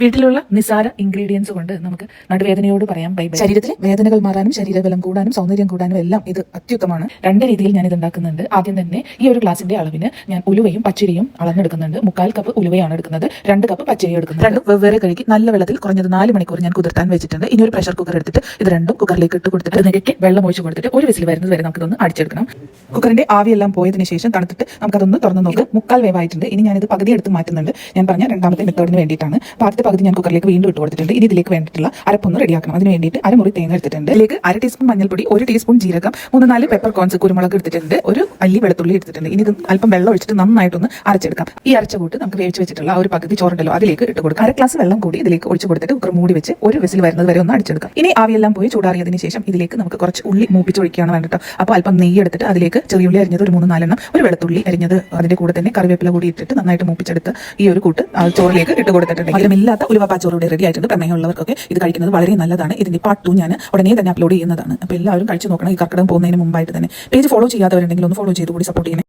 വീട്ടിലുള്ള നിസാര ഇൻഗ്രീഡിയൻസ് കൊണ്ട് നമുക്ക് നടുവേദനയോട് പറയാം ബൈ ബൈ. ശരീരത്തിലെ വേദനകൾ മാറാനും ശരീരബലം കൂടാനും സൗന്ദര്യം കൂടാനും എല്ലാം ഇത് അത്യുത്തമാണ് രണ്ട് രീതിയിൽ ഞാൻ ഇത് ഉണ്ടാക്കുന്നുണ്ട്. ആദ്യം തന്നെ ഈ ഒരു ഗ്ലാസിന്റെ അളവിന് ഞാൻ ഉലുവയും പച്ചരിയും അളന്നെടുക്കുന്നുണ്ട്. മുക്കാൽ കപ്പ് ഉലുവയാണ് എടുക്കുന്നത്. രണ്ട് കപ്പ് പച്ചരി എടുക്കുന്നത് രണ്ടും വെവ്വേറെ കഴുകി നല്ല വെള്ളത്തിൽ കുറഞ്ഞത് നാല് മണിക്കൂർ ഞാൻ കുതിർത്താൻ വെച്ചിട്ടുണ്ട്. ഇനി ഒരു പ്രഷർ കുക്കർ എടുത്തിട്ട് ഇത് രണ്ടും കുക്കറിലേക്ക് ഇട്ട് കൊടുത്തിട്ട് നിരക്കി വെള്ളം ഒഴിച്ച് കൊടുത്തിട്ട് ഒരു വിസിൽ വരുന്നത് വരെ നമുക്കിതൊന്ന് അടിച്ചെടുക്കണം. കുക്കറിന്റെ ആവിയെല്ലാം പോയതിനു ശേഷം തണുത്തിട്ട് നമുക്കതൊന്ന് തുറന്ന് നോക്കാം. മുക്കാൽ വേവായിട്ടുണ്ട്. ഇനി ഞാനിത് പകുതി എടുത്ത് മാറ്റുന്നുണ്ട്. ഞാൻ പറഞ്ഞ രണ്ടാമത്തെ മെത്തേഡിന് വേണ്ടിയിട്ടാണ്. അപ്പോൾ ആദ്യത്തെ പകുതി ഞാൻ കുക്കറിലേക്ക് വീണ്ടും ഇട്ട് കൊടുത്തിട്ടുണ്ട്. ഇനി ഇതിലേക്ക് വേണ്ടിയിട്ടുള്ള അരപ്പൊന്ന് റെഡിയാക്കണം. അതിന് വേണ്ടിയിട്ട് അരമുറി തേങ്ങ എടുത്തിട്ടുണ്ട്. ഇതിലേക്ക് അര ടീസ്പൂൺ മഞ്ഞൾപ്പൊടി ഒരു ടീസ്പൂൺ ജീരകം മൂന്ന് നാല് പെപ്പർ കോൺസ് കുരുമുളക് എടുത്തിട്ടുണ്ട്. ഒരു അല്ലി വെളുത്തുള്ളി എടുത്തിട്ടുണ്ട്. ഇനി ഇത് അല്പം വെള്ളം ഒഴിച്ചിട്ട് നന്നായിട്ടൊന്ന് അരച്ചെടുക്കാം. ഈ അരച്ച കൂട്ട് നമുക്ക് വേവിച്ച് വെച്ചിട്ടുള്ള ഒരു പകുതി ചോറുണ്ടല്ലോ അതിലേക്ക് ഇട്ട് കൊടുക്കാം. അര ഗ്ലാസ് വെള്ളം കൂടി ഇതിലേക്ക് ഒഴിച്ച് കൊടുത്തിട്ട് കുക്കർ മൂടി വെച്ച് ഒരു വിസിൽ വരുന്നത് വരെ ഒന്ന് അടിച്ചെടുക്കാം. ഇനി ആവിയെല്ലാം പോയി ചൂടാറിയതിന് ശേഷം ഇതിലേക്ക് നമുക്ക് കുറച്ച് ഉള്ളി മൂപ്പിച്ചൊഴിക്കുകയാണ് വേണ്ടത് അപ്പോൾ അല്പം നെയ്യ് എടുത്തിട്ട് അതിലേക്ക് ചെറിയ ഉള്ളി അരിഞ്ഞത് ഒരു മൂന്ന് നാലെണ്ണം ഒരു വെളുത്തുള്ളി അരിഞ്ഞത് അതിന്റെ കൂടെ തന്നെ കറിവേപ്പില കൂടി ഇട്ടിട്ട് നന്നായിട്ട് മൂപ്പിച്ചെടുത്ത് ഈ ഒരു കൂട്ട് ചോറിലേക്ക് ഇട്ട് കൊടുത്തിട്ടുണ്ട് ഉലുവ പാച്ചോറ് ഇവിടെ റെഡി ആയിട്ടുണ്ട്. പ്രമേയമുള്ളവർക്കൊക്കെ ഇത് കഴിക്കുന്നത് വളരെ നല്ലതാണ്. ഇതിന്റെ പാർട്ട് ടു ഞാൻ ഉടനെ തന്നെ അപ്ലോഡ് ചെയ്യുന്നതാണ്. അപ്പോൾ എല്ലാവരും കഴിച്ചു നോക്കണം. ഈ കർക്കിടകം പോകുന്നതിന് മുമ്പായിട്ട് തന്നെ. പേജ് ഫോളോ ചെയ്യാത്തവരുണ്ടെങ്കിൽ ഒന്ന് ഫോളോ ചെയ്ത് കൂടി സപ്പോർട്ട് ചെയ്യണം.